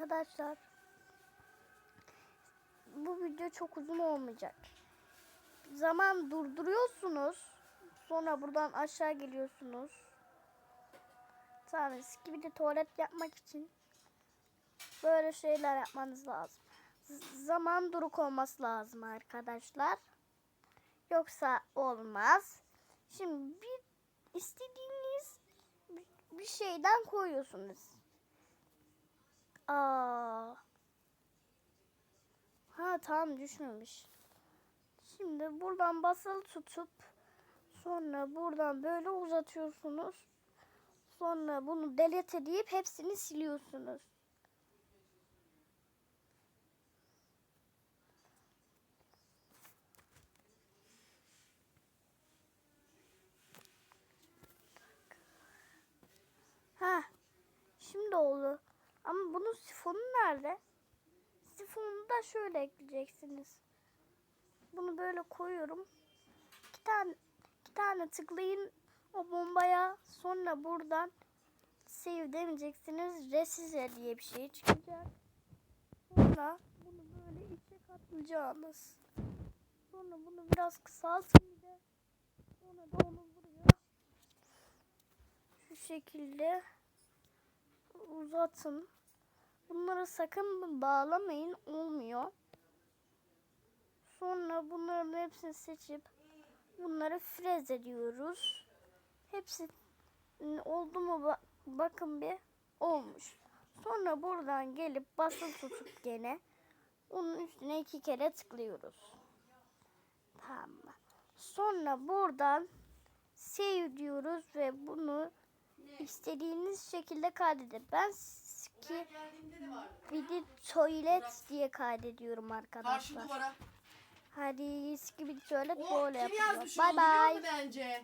Arkadaşlar bu video çok uzun olmayacak. Zaman durduruyorsunuz. Sonra buradan aşağı geliyorsunuz. Tamam gibi de tuvalet yapmak için böyle şeyler yapmanız lazım. Zaman duruk olması lazım arkadaşlar. Yoksa olmaz. Şimdi bir istediğiniz bir şeyden koyuyorsunuz. Aa. Ha tamam düşmemiş. Şimdi buradan basılı tutup sonra buradan böyle uzatıyorsunuz. Sonra bunu delete deyip hepsini siliyorsunuz. Ha, şimdi oldu. Ama bunun sifonu nerede? Sifonu da şöyle ekleyeceksiniz. Bunu böyle koyuyorum. İki tane, iki tane tıklayın o bombaya. Sonra buradan save demeyeceksiniz. Resize diye bir şey çıkacak. Sonra bunu böyle içe katlayacağınız. Sonra bunu biraz kısaltın bir. Sonra da onu buraya şu şekilde uzatın. Bunları sakın bağlamayın olmuyor. Sonra bunların hepsini seçip bunları frez ediyoruz. Hepsi oldu mu ba- bakın bir olmuş. Sonra buradan gelip basılı tutup gene onun üstüne iki kere tıklıyoruz. Tamam. mı? Sonra buradan save diyoruz ve bunu istediğiniz şekilde kaydedin. Ben ki bir de tuvalet diye kaydediyorum Karşı arkadaşlar. duvara. Hadi eski bir tuvalet O böyle kim yapıyor. yazmış bye. musun bence?